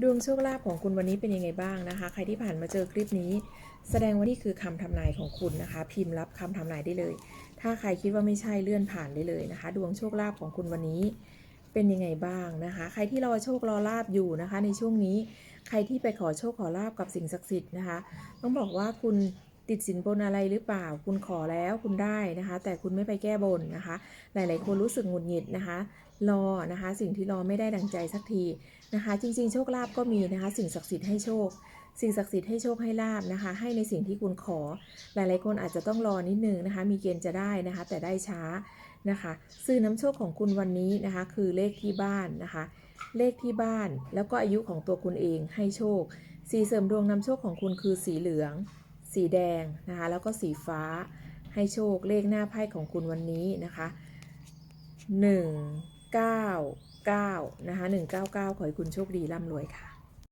ดวงโชคลาภของคุณวันนี้เป็นยังไงบ้างนะคะ ใครที่ผ่านมาเจอคลิปนี้ แสดงว่านี่คือคำทำนายของคุณนะคะ พิมพ์รับคำทำนายได้เลย ถ้าใครคิดว่าไม่ใช่เลื่อนผ่านได้เลยนะคะ ดวงโชคลาภของคุณวันนี้เป็นยังไงบ้างนะคะ ใครที่รอโชครอลาบอยู่นะคะ ในช่วงนี้ใครที่ไปขอโชคขอลาบกับสิ่งศักดิ์สิทธิ์นะคะ ต้องบอกว่าคุณ ติดสินบนอะไรหรือเปล่า คุณขอแล้วคุณได้นะคะ แต่คุณไม่ไปแก้บนนะคะ หลาย ๆ คนรู้สึกหงุดหงิดนะคะ รอนะคะ สิ่งที่รอไม่ได้ดังใจสักทีนะคะ จริง ๆ โชคลาภก็มีนะคะ สิ่งศักดิ์สิทธิ์ให้โชค สิ่งศักดิ์สิทธิ์ให้โชคให้ลาบนะคะ ให้ในสิ่งที่คุณขอ หลาย ๆ คนอาจจะต้องรอนิดนึงนะคะ มีเกณฑ์จะได้นะคะ แต่ได้ช้านะคะ ซื้อน้ำโชคของคุณวันนี้นะคะ คือเลขที่บ้านนะคะ เลขที่บ้านแล้วก็อายุของตัวคุณเองให้โชค สีเสริมดวงนำโชคของคุณคือสีเหลือง สีแดงนะคะแล้วก็สีฟ้าให้โชคเลขหน้าไพ่ของคุณวันนี้นะคะ1 9 9นะคะ199 ขอให้คุณโชคดีร่ำรวยค่ะ